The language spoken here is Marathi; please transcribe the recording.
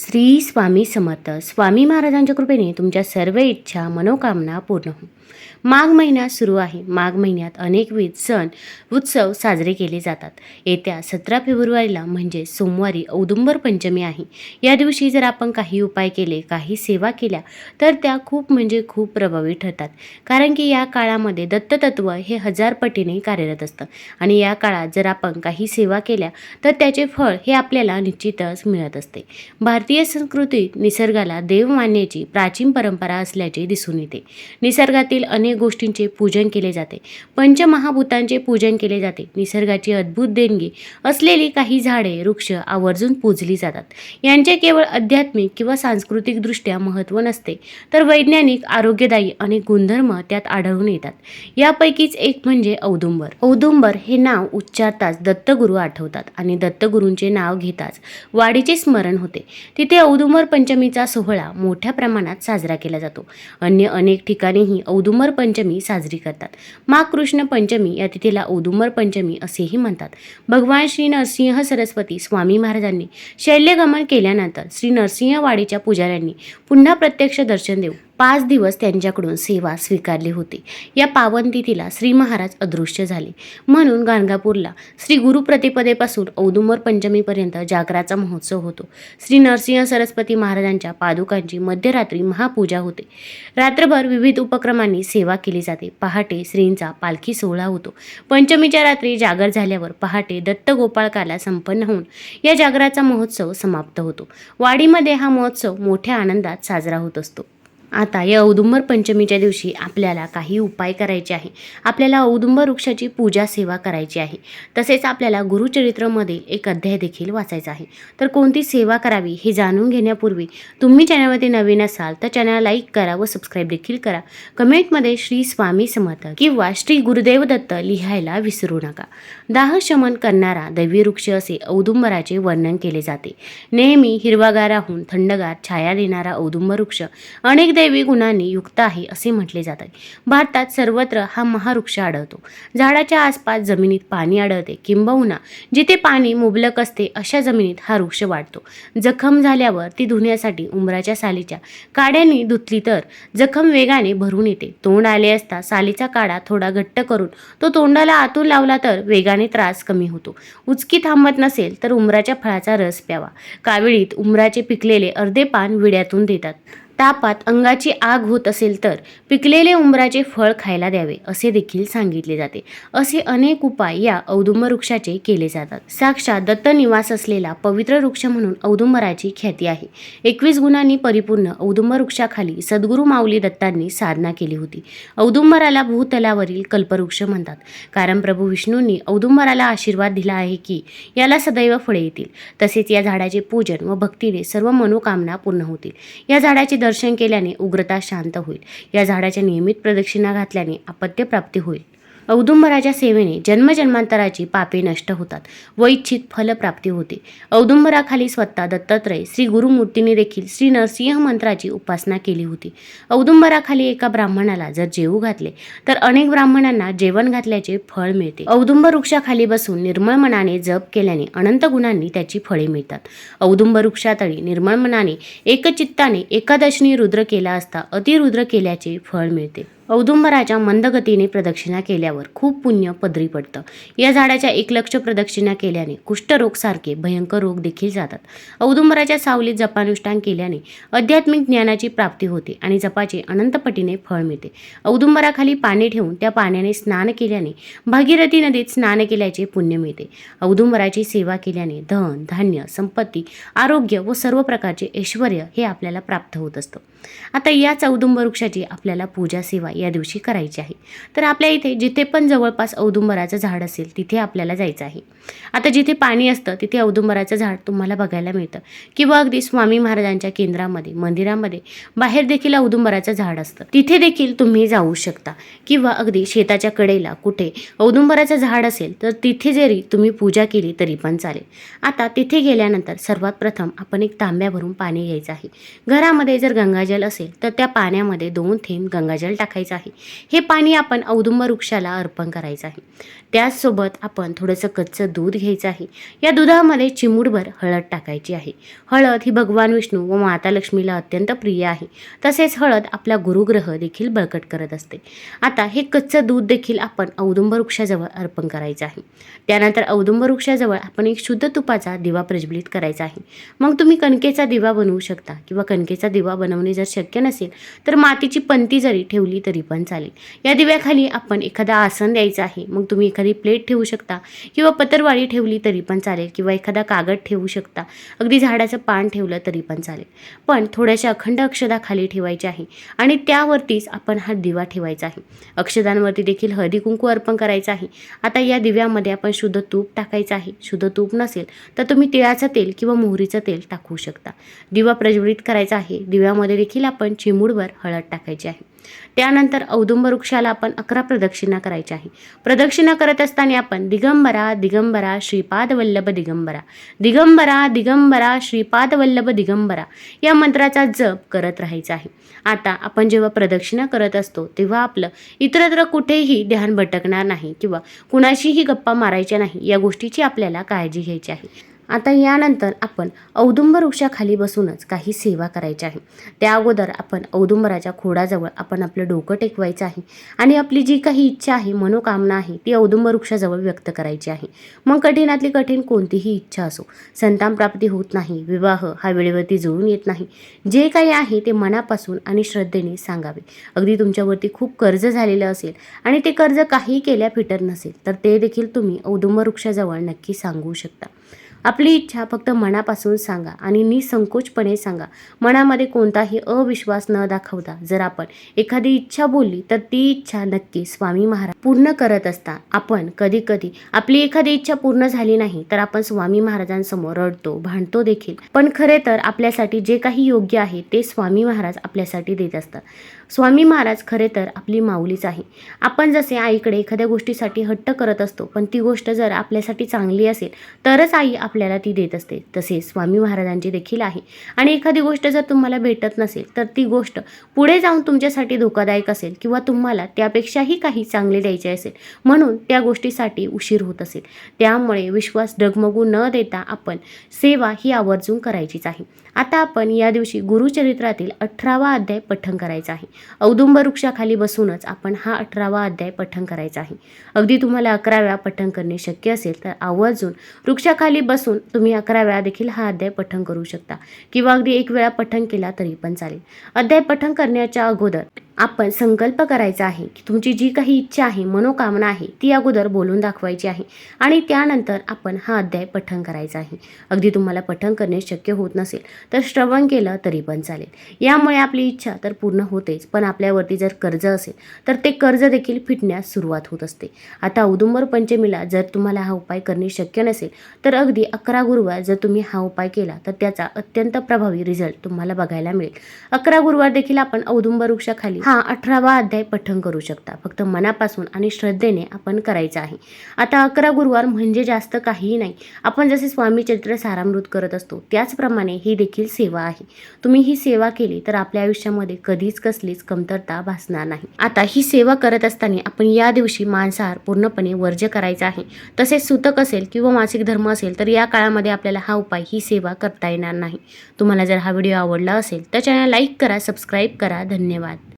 श्री स्वामी समर्थ. स्वामी महाराजांच्या कृपेने तुमच्या सर्व इच्छा मनोकामना पूर्ण हो माघ महिना सुरू आहे. माघ महिन्यात अनेकविध सण उत्सव साजरे केले जातात. येत्या सतरा फेब्रुवारीला म्हणजे सोमवारी औदुंबर पंचमी आहे. या दिवशी जर आपण काही उपाय केले काही सेवा केल्या तर त्या खूप म्हणजे खूप प्रभावी ठरतात. कारण की या काळामध्ये दत्ततत्व हे हजार पटीने कार्यरत असतं. आणि या काळात जर आपण काही सेवा केल्या तर त्याचे फळ हे आपल्याला निश्चितच मिळत असते. भारतीय संस्कृतीत निसर्गाला देव मानण्याची प्राचीन परंपरा असल्याचे दिसून येते. निसर्गातील अनेक गोष्टींचे पूजन केले जाते. पंचमहाभूतांचे पूजन केले जाते. निसर्गाची अद्भुत देणगी असलेली काही झाडे वृक्ष आवर्जून पूजली जातात. यांचे केवळ आध्यात्मिक किंवा सांस्कृतिकदृष्ट्या महत्त्व नसते तर वैज्ञानिक आरोग्यदायी अनेक गुणधर्म त्यात आढळून येतात. यापैकीच एक म्हणजे औदुंबर. औदुंबर हे नाव उच्चारताच दत्तगुरू आठवतात आणि दत्तगुरूंचे नाव घेताच वाडीचे स्मरण होते. तिथे औदुंबर पंचमीचा सोहळा मोठ्या प्रमाणात साजरा केला जातो. अन्य अनेक ठिकाणीही औदुंबर पंचमी साजरी करतात. माघ कृष्ण पंचमी या तिथीला औदुंबर पंचमी असेही म्हणतात. भगवान श्री नरसिंह सरस्वती स्वामी महाराजांनी शैल्यगमन केल्यानंतर श्री नरसिंहवाडीच्या पुजाऱ्यांनी पुन्हा प्रत्यक्ष दर्शन देऊ पाच दिवस त्यांच्याकडून सेवा स्वीकारली होती. या पावनतिथीला श्री महाराज अदृश्य झाले. म्हणून गाणगापूरला श्री गुरुप्रतिपदेपासून औदुंबर पंचमीपर्यंत जागराचा महोत्सव होतो. श्री नरसिंह सरस्वती महाराजांच्या पादुकांची मध्यरात्री महापूजा होते. रात्रभर विविध उपक्रमांनी सेवा केली जाते. पहाटे श्रींचा पालखी सोहळा होतो. पंचमीच्या रात्री जागर झाल्यावर पहाटे दत्त गोपाळकाला संपन्न होऊन या जागराचा महोत्सव समाप्त होतो. वाडीमध्ये हा महोत्सव मोठ्या आनंदात साजरा होत असतो. आता या औदुंबर पंचमीच्या दिवशी आपल्याला काही उपाय करायचे आहे. आपल्याला औदुंबर वृक्षाची पूजा सेवा करायची आहे. तसेच आपल्याला गुरुचरित्रमधील एक अध्याय देखील वाचायचा आहे. तर कोणती सेवा करावी हे जाणून घेण्यापूर्वी तुम्ही चॅनलमध्ये नवीन असाल तर चॅनल लाईक करा व सबस्क्राईब देखील करा. कमेंटमध्ये श्री स्वामी समर्थ किंवा श्री गुरुदेव दत्त लिहायला विसरू नका. दाह शमन करणारा दैवी वृक्ष असे औदुंबराचे वर्णन केले जाते. नेहमी हिरवागार राहून थंडगार छाया देणारा औदुंबर वृक्ष अनेक दैवी गुणांनी युक्त आहे असे म्हटले जात आहे. भारतात सर्वत्र हा महावृक्ष आढळतो. झाडाच्या आसपास जमिनीत पाणी आढळते. किंबहुना जिथे पाणी मुबलक असते अशा जमिनीत हा वृक्ष वाढतो. जखम झाल्यावर ती धुण्यासाठी उंबराच्या सालीच्या काड्यांनी धुतली तर जखम वेगाने भरून येते. तोंड आले असता सालीचा काडा थोडा घट्ट करून तो तोंडाला आतून लावला तर वेगाने त्रास कमी होतो. उचकी थांबत नसेल तर उमराच्या फळाचा रस प्यावा. काविळीत उमराचे पिकलेले अर्धे पान विड्यातून देतात. तापात अंगाची आग होत असेल तर पिकलेले उंबराचे फळ खायला द्यावे असे देखील सांगितले जाते. असे अनेक उपाय या औदुंब वृक्षाचे केले जातात. साक्षात दत्त निवास असलेला पवित्र वृक्ष म्हणून औदुंबराची ख्याती आहे. एकवीस गुणांनी परिपूर्ण औदुंब वृक्षाखाली सद्गुरू माऊली दत्तांनी साधना केली होती. औदुंबराला भूतलावरील कल्पवृक्ष म्हणतात. कारण प्रभू विष्णूंनी औदुंबराला आशीर्वाद दिला आहे की याला सदैव फळे येतील. तसेच या झाडाचे पूजन व भक्तीने सर्व मनोकामना पूर्ण होतील. या झाडाचे दर्शन केल्याने उग्रता शांत होईल. या झाडाच्या नियमित प्रदक्षिणा घातल्याने अपत्यप्राप्ती होईल. औदुंबराच्या सेवेने जन्मजन्मांतराची पापे नष्ट होतात व इच्छित फलप्राप्ती होते. औदुंबराखाली स्वतः दत्तात्रय श्री गुरुमूर्तीने देखील श्री नरसिंह मंत्राची उपासना केली होती. औदुंबराखाली एका ब्राह्मणाला जर जेवू घातले तर अनेक ब्राह्मणांना जेवण घातल्याचे फळ मिळते. औदुंब वृक्षाखाली बसून निर्मळ मनाने जप केल्याने अनंत गुणांनी त्याची फळे मिळतात. औदुंब वृक्षातळी निर्मळ मनाने एकचित्ताने एकादशनी रुद्र केला असता अतिरुद्र केल्याचे फळ मिळते. औदुंबराच्या मंदगतीने प्रदक्षिणा केल्यावर खूप पुण्य पदरी पडतं. या झाडाच्या एक लक्ष प्रदक्षिणा केल्याने कुष्ठरोगसारखे भयंकर रोग देखील जातात. औदुंबराच्या सावलीत जपानुष्ठान केल्याने आध्यात्मिक ज्ञानाची प्राप्ती होते आणि जपाचे अनंतपटीने फळ मिळते. औदुंबराखाली पाणी ठेवून त्या पाण्याने स्नान केल्याने भागीरथी नदीत स्नान केल्याचे पुण्य मिळते. औदुंबराची सेवा केल्याने धन धान्य संपत्ती आरोग्य व सर्व प्रकारचे ऐश्वर हे आपल्याला प्राप्त होत असतं. आता याच औदुंबर वृक्षाची आपल्याला पूजा सेवा या दिवशी करायची आहे. तर आपल्या इथे जिथे पण जवळपास औदुंबराचं झाड असेल तिथे आपल्याला जायचं आहे. आता जिथे पाणी असतं तिथे औदुंबराचं झाड तुम्हाला बघायला मिळतं. किंवा अगदी स्वामी महाराजांच्या केंद्रामध्ये मंदिरामध्ये बाहेर देखील औदुंबराचं झाड असतं. तिथे देखील तुम्ही जाऊ शकता. किंवा अगदी शेताच्या कडेला कुठे औदुंबराचं झाड असेल तर तिथे जरी तुम्ही पूजा केली तरी पण चालेल. आता तिथे गेल्यानंतर सर्वात प्रथम आपण एक तांब्या भरून पाणी घ्यायचं आहे. घरामध्ये जर गंगाजल असेल तर त्या पाण्यामध्ये दोन थेंब गंगाजल टाकायचं करायचं आहे. हे पाणी आपण औदुंब वृक्षाला अर्पण करायचं आहे. त्याचसोबत आपण थोडंसं कच्चं दूध घ्यायचं आहे. या दुधामध्ये चिमूटभर हळद टाकायची आहे. हळद ही भगवान विष्णू व माता लक्ष्मीला अत्यंत प्रिय आहे. तसेच हळद आपला गुरुग्रह देखील बळकट करत असते. आता हे कच्चं दूध देखील आपण औदुंब वृक्षाजवळ अर्पण करायचं आहे. त्यानंतर औदुंब वृक्षाजवळ आपण एक शुद्ध तुपाचा दिवा प्रज्वलित करायचा आहे. मग तुम्ही कणकेचा दिवा बनवू शकता किंवा कणकेचा दिवा बनवणे जर शक्य नसेल तर मातीची पंती जरी ठेवली तरी पण चालेल. या दिव्याखाली आपण एखादा आसन द्यायचं आहे मग तुम्ही एखादी प्लेट ठेवू शकता किंवा पत्रवाळी ठेवली तरी पण चालेल किंवा एखादा कागद ठेवू शकता. अगदी झाडाचं पान ठेवलं तरी पण चालेल. पण थोड्याशा अखंड अक्षदा खाली आहे आणि त्यावरतीच आपण हा दिवा ठेवायचा आहे. अक्षदांवरती देखील हळदी कुंकू अर्पण करायचं आहे. आता या दिव्यामध्ये आपण शुद्ध तूप टाकायचं आहे. शुद्ध तूप नसेल तर तुम्ही तिळाचं तेल किंवा मोहरीचं तेल टाकू शकता. दिवा प्रज्वलित करायचा आहे. दिव्यामध्ये देखील आपण चिमूडवर हळद टाकायची आहे. त्यानंतर औदुंब वृक्षाला आपण अकरा प्रदक्षिणा करायच्या आहे. प्रदक्षिणा करत असताना आपण दिगंबरा दिगंबरा श्रीपाद वल्लभ दिगंबरा. दिगंबरा दिगंबरा श्रीपाद वल्लभ दिगंबरा या मंत्राचा जप करत राहायचा आहे. आता आपण जेव्हा प्रदक्षिणा करत असतो तेव्हा आपलं इतरत्र कुठेही ध्यान भटकणार नाही किंवा कुणाशीही गप्पा मारायच्या नाही या गोष्टीची आपल्याला काळजी घ्यायची आहे. आता यानंतर आपण औदुंब वृक्षाखाली बसूनच काही सेवा करायची आहे. त्या अगोदर आपण औदुंबराच्या खोडाजवळ आपण आपलं डोकं टेकवायचं आहे आणि आपली जी काही इच्छा आहे मनोकामना आहे ती औदुंब वृक्षाजवळ व्यक्त करायची आहे. मग कठीणातली कठीण कोणतीही इच्छा असो संतान प्राप्ती होत नाही विवाह हा वेळेवरती जुळून येत नाही. जे काही आहे ते मनापासून आणि श्रद्धेने सांगावे. अगदी तुमच्यावरती खूप कर्ज झालेलं असेल आणि ते कर्ज काही केल्या फिटर नसेल तर ते देखील तुम्ही औदुंब वृक्षाजवळ नक्की सांगू शकता. आपली इच्छा फक्त मनापासून सांगा आणि निसंकोचपणे सांगा. मनामध्ये कोणताही अविश्वास न दाखवता जर आपण एखादी इच्छा बोलली तर ती इच्छा नक्की स्वामी महाराज पूर्ण करत असता. आपण कधी कधी आपली एखादी इच्छा पूर्ण झाली नाही तर आपण स्वामी महाराजांसमोर रडतो भांडतो देखील. पण खरे तर आपल्यासाठी जे काही योग्य आहे ते स्वामी महाराज आपल्यासाठी देत असतात. स्वामी महाराज खरे तर आपली माऊलीच आहे. आपण जसे आईकडे एखाद्या गोष्टीसाठी हट्ट करत असतो पण ती गोष्ट जर आपल्यासाठी चांगली असेल तरच आई आपल्याला ती देत असते. तसे स्वामी महाराजांची देखील आहे. आणि एखादी गोष्ट जर तुम्हाला भेटत नसेल तर ती गोष्ट पुढे जाऊन तुमच्यासाठी धोकादायक असेल किंवा तुम्हाला त्यापेक्षाही काही चांगले द्यायचे असेल म्हणून त्या गोष्टीसाठी उशीर होत असेल. त्यामुळे विश्वास डगमगू न देता आपण सेवा ही आवर्जून करायचीच आहे. आता आपण या दिवशी गुरुचरित्रातील अठरावा अध्याय पठण करायचा आहे. औदुंब वृक्षाखाली बसूनच आपण हा अठरावा अध्याय पठण करायचा आहे. अगदी तुम्हाला अकरा वेळा पठण करणे शक्य असेल तर आवर्जून वृक्षाखाली बसून तुम्ही अकरा वेळा देखील हा अध्याय पठण करू शकता. किंवा अगदी एक वेळा पठण केला तरी पण चालेल. अध्याय पठण करण्याच्या अगोदर आपण संकल्प करायचा आहे की तुमची जी काही इच्छा आहे मनोकामना आहे ती अगोदर बोलून दाखवायची आहे आणि त्यानंतर आपण हा अध्याय पठण करायचा आहे. अगदी तुम्हाला पठण करणे शक्य होत नसेल तर श्रवण केलं तरी पण चालेल. यामुळे आपली इच्छा तर पूर्ण होतेच पण आपल्यावरती जर कर्ज असेल तर ते कर्ज देखील फिटण्यास सुरुवात होत असते. आता औदुंबर पंचमीला जर तुम्हाला हा उपाय करणे शक्य नसेल तर अगदी अकरा गुरुवार जर तुम्ही हा उपाय केला तर त्याचा अत्यंत प्रभावी रिझल्ट तुम्हाला बघायला मिळेल. अकरा गुरुवार देखील आपण औदुंबर वृक्षाखाली हा अठरावा अध्याय पठण करू शकता. फक्त मनापासून आणि श्रद्धेने आपण करायचा आहे. आता अकरा गुरुवार म्हणजे जास्त काहीही नाही. आपण जसे स्वामी चरित्र सारामृत करत असतो त्याचप्रमाणे ही देखील सेवा आहे. तुम्ही ही सेवा केली तर आपल्या आयुष्यामध्ये कधीच कसलीच कमतरता भासणार नाही. आता ही सेवा करत असताना आपण या दिवशी मांसाहार पूर्णपणे वर्ज्य करायचा आहे. तसेच सुतक असेल किंवा मासिक धर्म असेल तर या काळामध्ये आपल्याला हा उपाय ही सेवा करता येणार नाही. तुम्हाला जर हा व्हिडिओ आवडला असेल तर चॅनल लाईक करा सबस्क्राईब करा. धन्यवाद.